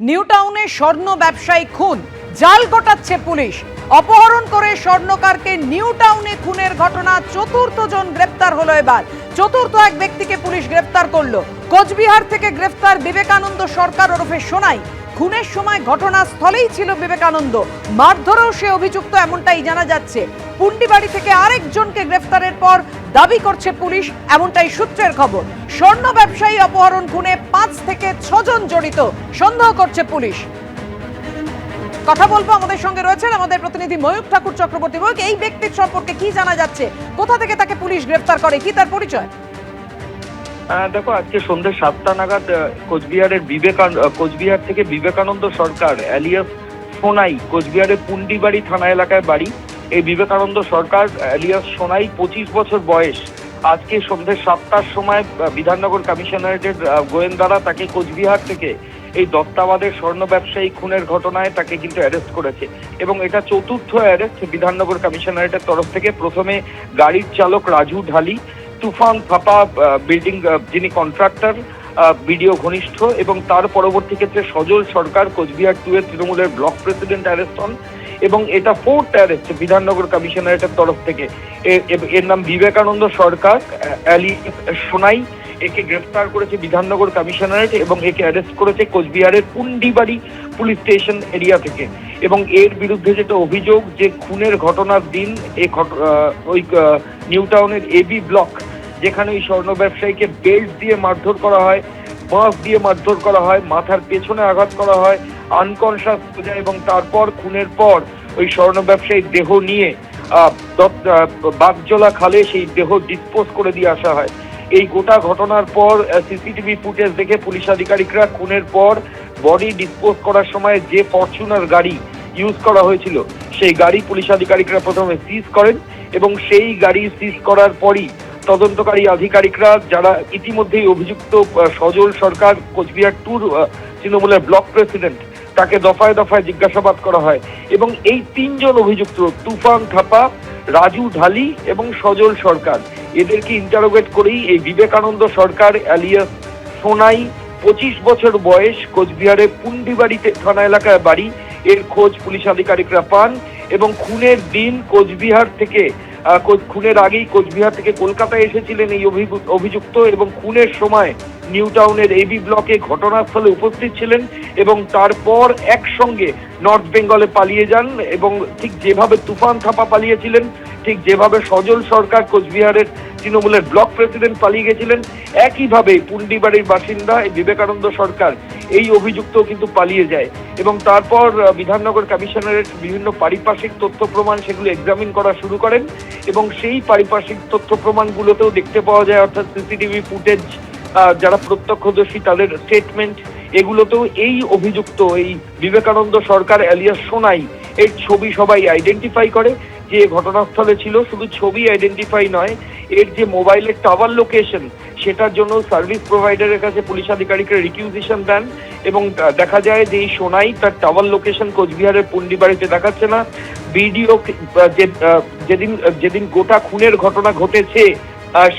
New টাউনে স্বর্ণ ব্যবসায়ী খুন। জাল গোটাচ্ছে পুলিশ। অপহরণ করে স্বর্ণকারকে নিউ টাউনে খুনের ঘটনা চতুর্থ জন গ্রেপ্তার হলো এবার। চতুর্থ এক ব্যক্তিকে পুলিশ গ্রেপ্তার করল। কোচবিহার থেকে গ্রেফতার বিবেকানন্দ সরকার ওরফে সোনাই। খুনের সময় ঘটনাস্থলেই ছিল বিবেকানন্দ। মারধরেও সে অভিযুক্ত, এমনটাই জানা যাচ্ছে। পুন্ডিবাড়ি থেকে আরেকজনকে গ্রেফতারের পর দাবি করছে পুলিশ, এমনটাই সূত্রের খবর। স্বর্ণ ব্যবসায়ী অপহরণ খুনে পাঁচ থেকে ছজন জড়িত। সন্দেহ করছে পুলিশ। কথা বলব আমাদের সঙ্গে রয়েছেন আমাদের প্রতিনিধি ময়ূক ঠাকুর চক্রবর্তী। ময়ূক এই ব্যক্তির সম্পর্কে কি জানা যাচ্ছে? কোথা থেকে তাকে পুলিশ গ্রেফতার করে? কি তার পরিচয়? দেখো, আজকে সন্ধ্যে সাতটা নাগাদ কোচবিহারের বিবেকান কোচবিহার থেকে বিবেকানন্দ সরকার অ্যালিয়াস সোনাই কোচবিহারের পুন্ডিবাড়ি থানা এলাকায় বাড়ি। এই বিবেকানন্দ সরকার অ্যালিয়াস সোনাই, পঁচিশ বছর বয়স। আজকে সন্ধ্যে সাতটার সময় বিধাননগর কমিশনারেটের গোয়েন্দারা তাকে কোচবিহার থেকে এই দত্তাবাদের স্বর্ণ ব্যবসায়ী খুনের ঘটনায় তাকে কিন্তু অ্যারেস্ট করেছে। এবং এটা চতুর্থ অ্যারেস্ট বিধাননগর কমিশনারেটের তরফ থেকে। প্রথমে গাড়ির চালক রাজু ঢালি, তুফান থাপা বিল্ডিং যিনি কন্ট্রাক্টর বিডিও ঘনিষ্ঠ এবং তার পরবর্তী ক্ষেত্রে সজল সরকার, কোচবিহার টু এর তৃণমূলের ব্লক প্রেসিডেন্ট অ্যারেস্ট হন। এবং এটা ফোর্থ অ্যারেস্ট বিধাননগর কমিশনারেটের তরফ থেকে। এর নাম বিবেকানন্দ সরকার, অ্যালি, সোনাই, একে গ্রেফতার করেছে বিধাননগর কমিশনারেট এবং একে অ্যারেস্ট করেছে কোচবিহারের পুন্ডিবাড়ি পুলিশ স্টেশন এরিয়া থেকে। এবং এর বিরুদ্ধে যেটা অভিযোগ যে খুনের ঘটনার দিন এই ওই নিউ টাউনের এবি ব্লক, যেখানে ওই স্বর্ণ ব্যবসায়ীকে বেল্ট দিয়ে মারধর করা হয়, বাঁশ দিয়ে মারধর করা হয়, মাথার পেছনে আঘাত করা হয় আনকনসাস যায় এবং তারপর খুনের পর ওই স্বর্ণ ব্যবসায়ীর দেহ নিয়ে বাগজলা খালে সেই দেহ ডিসপোজ করে দিয়ে আসা হয়। এই গোটা ঘটনার পর সিসিটিভি ফুটেজ দেখে পুলিশ আধিকারিকরা খুনের পর বডি ডিসপোজ করার সময় যে ফরচুনার গাড়ি ইউজ করা হয়েছিল, সেই গাড়ি পুলিশ আধিকারিকরা প্রথমে সিজ করেন এবং সেই গাড়ি সিজ করার পরই তদন্তকারী আধিকারিকরা যারা ইতিমধ্যেই অভিযুক্ত সজল সরকার কোচবিহার ট্যুর তৃণমূলের ব্লক প্রেসিডেন্ট তাকে দফায় দফায় জিজ্ঞাসাবাদ করা হয় এবং এই তিনজন অভিযুক্ত, তুফান থাপা, রাজু ঢালি এবং সজল সরকার। এদেরকে ইন্টারোগেট করেই এই বিবেকানন্দ সরকার অ্যালিয়াস সোনাই, পঁচিশ বছর বয়স কোচবিহারের পুন্ডিবাড়িতে থানা এলাকায় বাড়ি। এর খোঁজ পুলিশ আধিকারিকরা পান এবং খুনের দিন কোচবিহার থেকে খুনের আগেই কোচবিহার থেকে কলকাতায় এসেছিলেন এই অভিযুক্ত এবং খুনের সময় নিউ টাউনের এবি ব্লকে ঘটনাস্থলে উপস্থিত ছিলেন এবং তারপর একসঙ্গে নর্থ বেঙ্গলে পালিয়ে যান এবং ঠিক যেভাবে তুফান থাপা পালিয়েছিলেন, ঠিক যেভাবে সজল সরকার কোচবিহারের তৃণমূলের ব্লক প্রেসিডেন্ট পালিয়ে গেছিলেন, একইভাবে পুন্ডিবাড়ির বাসিন্দা বিবেকানন্দ সরকার এই অভিযুক্ত কিন্তু পালিয়ে যায় এবং তারপর বিধাননগর কমিশনারের বিভিন্ন পারিপার্শ্বিক তথ্য প্রমাণ সেগুলো এক্সামিন করা শুরু করেন এবং সেই পারিপার্শ্বিক তথ্য প্রমাণগুলোতেও দেখতে পাওয়া যায়, অর্থাৎ সিসিটিভি ফুটেজ যারা প্রত্যক্ষদর্শী, তাদের স্টেটমেন্ট এগুলোতেও এই অভিযুক্ত, এই বিবেকানন্দ সরকার অ্যালিয়াস সোনাই, এর ছবি সবাই আইডেন্টিফাই করে। যে ঘটনাস্থলে ছিল, শুধু ছবি আইডেন্টিফাই নয়, এর যে মোবাইলের টাওয়ার লোকেশন সেটার জন্য সার্ভিস প্রোভাইডারের কাছে পুলিশ আধিকারিকরা রিকিউজিশন দেন এবং দেখা যায় যে এই সোনাই তার টাওয়ার লোকেশন কোচবিহারের পুন্ডিবাড়িতে দেখাচ্ছে না। ভিডিও যেদিন যেদিন গোটা খুনের ঘটনা ঘটেছে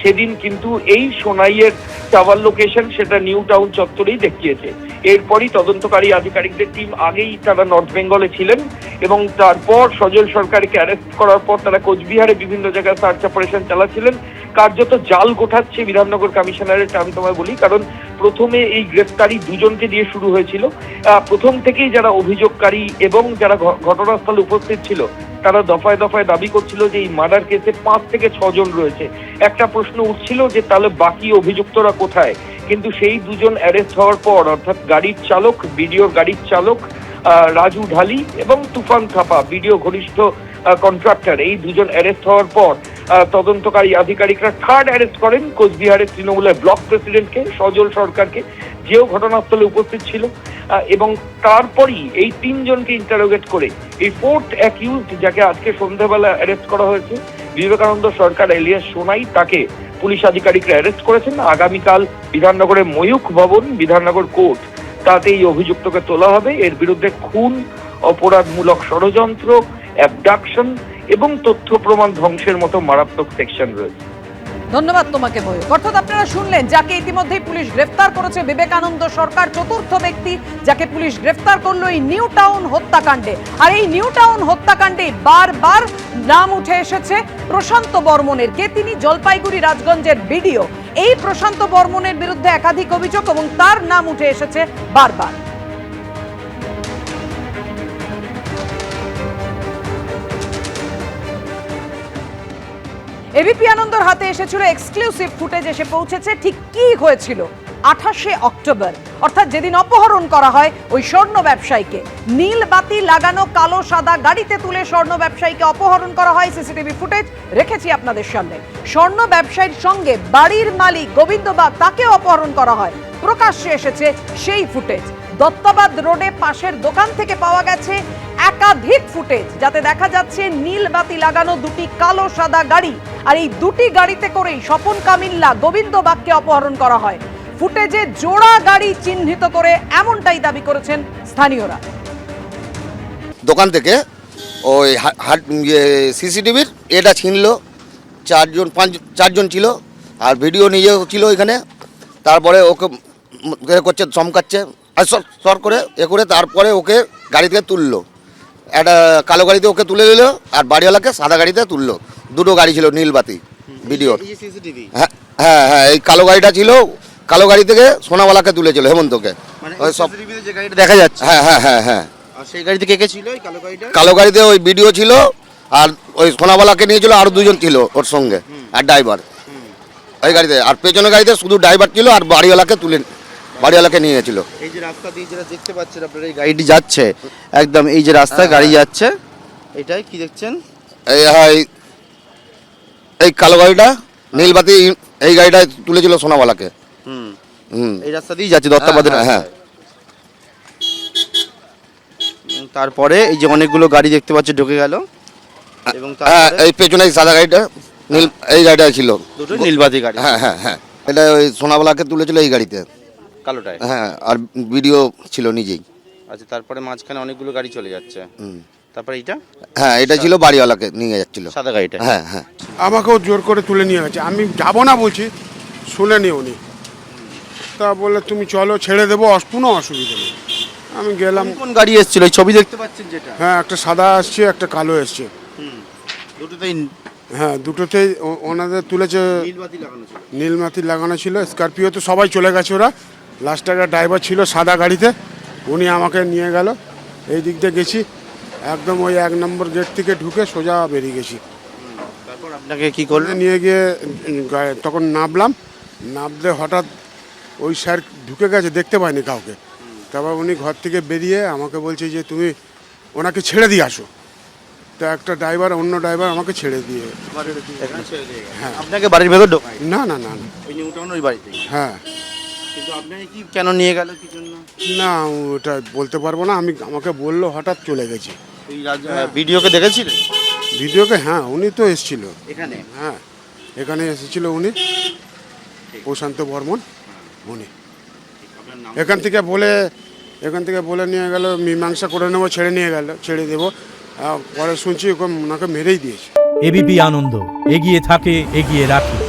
সেদিন কিন্তু এই সোনাইয়ের টাওয়ার লোকেশন সেটা নিউ টাউন চত্বরেই দেখিয়েছে। এরপরই তদন্তকারী আধিকারিকদের টিম আগেই তারা নর্থ বেঙ্গলে ছিলেন এবং তারপর সজল সরকারকে অ্যারেস্ট করার পর তারা কোচবিহারে বিভিন্ন জায়গায় সার্চ অপারেশন চালাচ্ছিলেন। কার্যত জাল গোঠাচ্ছে বিধাননগর কমিশনারেট, আমি তোমায় বলি, কারণ প্রথমে এই গ্রেফতারি দুজনকে দিয়ে শুরু হয়েছিল। প্রথম থেকেই যারা অভিযোগকারী এবং যারা ঘটনাস্থলে উপস্থিত ছিল, তারা দফায় দফায় দাবি করছিল যে এই মার্ডার কেসে পাঁচ থেকে ছজন রয়েছে। একটা প্রশ্ন উঠছিল যে তাহলে বাকি অভিযুক্তরা কোথায়? কিন্তু সেই দুজন অ্যারেস্ট হওয়ার পর, অর্থাৎ গাড়ির চালক, বিডিওর গাড়ির চালক রাজু ঢালি এবং তুফান থাপা, বিডিও ঘনিষ্ঠ কন্ট্রাক্টর এই দুজন অ্যারেস্ট হওয়ার পর তদন্তকারী আধিকারিকরা থার্ড অ্যারেস্ট করেন কোচবিহারের তৃণমূলের ব্লক প্রেসিডেন্টকে সজল সরকারকে, যেও ঘটনাস্থলে উপস্থিত ছিল। এবং তারপরই এই তিনজনকে ইন্টারোগেট করে এই ফোর্থ অ্যাকিউজড যাকে আজকে সন্ধ্যাবেলা অ্যারেস্ট করা হয়েছে, বিবেকানন্দ সরকার এলিয়াস সোনাই, তাকে পুলিশ আধিকারিকরা অ্যারেস্ট করেছেন। আগামীকাল বিধাননগরের ময়ূখ ভবন, বিধাননগর কোর্ট তাতে এই অভিযুক্তকে তোলা হবে। এর বিরুদ্ধে খুন, অপরাধমূলক ষড়যন্ত্র অ্যাবডাকশন এবং তথ্য প্রমাণ ধ্বংসের মতো মারাত্মক সেকশন রয়েছে। ধন্যবাদ তোমাকে ময়ূর অর্থাৎ আপনারা শুনলেন, যাকে ইতিমধ্যেই পুলিশ গ্রেফতার করেছে বিবেকানন্দ সরকার, চতুর্থ ব্যক্তি যাকে পুলিশ গ্রেফতার করল এই নিউ টাউন হত্যাকাণ্ডে। আর এই নিউ টাউন হত্যাকাণ্ডে বারবার নাম উঠে এসেছে প্রশান্ত বর্মনের, কে তিনি জলপাইগুড়ি রাজগঞ্জের বিডিও। এই প্রশান্ত বর্মনের বিরুদ্ধে একাধিক অভিযোগ এবং তার নাম উঠে এসেছে বারবার। এবিপি আনন্দর হাতে এসেছিল এক্সক্লুসিভ ফুটেজ এসে পৌঁছেছে। ঠিক কি হয়েছিল? আঠাশে অক্টোবর, অর্থাৎ যেদিন অপহরণ করা হয়, ওই স্বর্ণ ব্যবসায়ীকে। নীল বাতি লাগানো কালো সাদা গাড়িতে তুলে স্বর্ণ ব্যবসায়ীকে অপহরণ করা হয়। সিসিটিভি ফুটেজ রেখেছি আপনাদের সামনে। স্বর্ণ ব্যবসায়ীর সঙ্গে বাড়ির মালিক গোবিন্দবাগ তাকে অপহরণ করা হয়। প্রকাশ্যে এসেছে সেই ফুটেজ। দত্তাবাদ রোডে পাশের দোকান থেকে পাওয়া গেছে একাধিক ফুটেজ। যাতে দেখা যাচ্ছে নীল বাতি লাগানো দুটি কালো সাদা গাড়ি। আর এই দুটি গাড়িতে করেই স্বপন কামিল্লা গোবিন্দ বাগকে অপহরণ করা হয়। ফুটেজে জোড়া গাড়ি চিহ্নিত করে এমনটাই দাবি করেছেন স্থানীয়রা। দোকান থেকে ওই হাট সিসিটিভির এটা ছিনলো, চারজন, পাঁচ, চারজন ছিল, আর ভিডিও নিজেও ছিল এখানে। তারপরে ওকে করছে, চমকাচ্ছে, আর সর সর করে এ করে তারপরে ওকে গাড়ি থেকে তুললো। একটা কালো গাড়িতে ওকে তুলে দিল আর বাড়িওয়ালাকে সাদা গাড়িতে তুললো। দুটো গাড়ি ছিল নীলবাতি সিসিটিভি হ্যাঁ হ্যাঁ হ্যাঁ এই কালো গাড়িটা ছিল কালো গাড়ি থেকে সোনাওয়ালাকে তুলেছিল হেমন্তকে। মানে ওই সব দেখা যাচ্ছে? হ্যাঁ হ্যাঁ হ্যাঁ হ্যাঁ। সেই গাড়িতে কে কে ছিল কালো গাড়িটা? কালো গাড়িতে ওই ভিডিও ছিল আর ওই সোনাওয়ালাকে নিয়েছিল আরও দুজন ছিল ওর সঙ্গে আর ড্রাইভার ওই গাড়িতে আর পেছনের গাড়িতে শুধু ড্রাইভার ছিল আর বাড়িওয়ালাকে তুলে বাড়িওয়ালাকে নিয়ে গেছিল এই যে রাস্তা দিয়ে যেটা দেখতে পাচ্ছেন আপনারা এই গাড়িটি যাচ্ছে একদম এই যে রাস্তায় গাড়ি যাচ্ছে এটাই কি দেখছেন? এই হ্যাঁ এই- কালো গাড়িটা নীলবাতি এই গাড়িটা তুলেছিল সোনাওয়ালাকে। হুম। হুম। এই রাস্তা দিয়ে যাচ্ছে দত্তাবাদের হ্যাঁ, হ্যাঁ। তারপরে এই যে অনেকগুলো গাড়ি দেখতে পাচ্ছে ঢুকে গেল। এবং হ্যাঁ এই পেছনে এই সাদা গাড়িটা নীল এই গাড়িটা ছিল। দুটো নীলবাতি গাড়ি। হ্যাঁ হ্যাঁ হ্যাঁ। এটা ওই সোনাওয়ালাকে তুলেছিল এই গাড়িতে। কালোটায়। হ্যাঁ আর ভিডিও ছিল নিজেই। আচ্ছা তারপরে মাঝখানে অনেকগুলো গাড়ি চলে যাচ্ছে। হুম। তারপরে এইটা? হ্যাঁ এটা ছিল বাড়িওয়ালাকে নিয়ে যাচ্ছিল। সাদা গাড়িটা। হ্যাঁ হ্যাঁ। আমাকেও জোর করে তুলে নিয়ে গেছে। আমি যাব না বলছি শুনেনি উনি। তা বললে তুমি চলো ছেড়ে দেবো কোনো অসুবিধা নেই। আমি গেলাম। কোন কোন গাড়ি এসেছিল? ওই ছবি দেখতে পাচ্ছেন যেটা? হ্যাঁ একটা সাদা আসছে একটা কালো এসছে। দুটোতেই হ্যাঁ দুটোতেই ওনাদের তুলেছে। লাগানো ছিল। নীলমাতি লাগানো ছিল স্করপিও তো সবাই চলে গেছে ওরা। লাস্টে একটা ড্রাইভার ছিল সাদা গাড়িতে উনি আমাকে নিয়ে গেল। এই দিক দিয়ে গেছি। একদম ওই এক নম্বর গেট থেকে ঢুকে সোজা বেরিয়ে গেছি। তারপর আপনাকে কি করলেন নিয়ে গিয়ে তখন নামলাম নামলে হঠাৎ ওই স্যার ঢুকে গেছে দেখতে পাইনি কাউকে। তারপর উনি ঘর থেকে বেরিয়ে আমাকে বলছে যে তুমি ওনাকে ছেড়ে দিয়ে আসো। তো একটা ড্রাইভার অন্য ড্রাইভার আমাকে ছেড়ে দিয়ে দিয়ে গেল। আপনাকে বাড়ির ভেতর না না না না। ওই নিউ ওই বাড়িতে? হ্যাঁ। কিন্তু আপনাকে কি কেন নিয়ে গেল কি জন্য? না ওটা বলতে পারব না। আমি আমাকে বলল হঠাৎ চলে গেছি। রাজ- ভিডিওকে দেখেছিলেন? ভিডিওকে হ্যাঁ উনি তো এসেছিল। এখানে? হ্যাঁ এখানে এসেছিল উনি প্রশান্ত বর্মন উনি। এখান থেকে বলে এখান থেকে বলে নিয়ে গেল মীমাংসা করে নেব ছেড়ে নিয়ে গেল ছেড়ে দেবো। পরে শুনছি ওকে ওনাকে মেরেই দিয়েছে। এবিপি আনন্দ এগিয়ে থাকে এগিয়ে রাখে।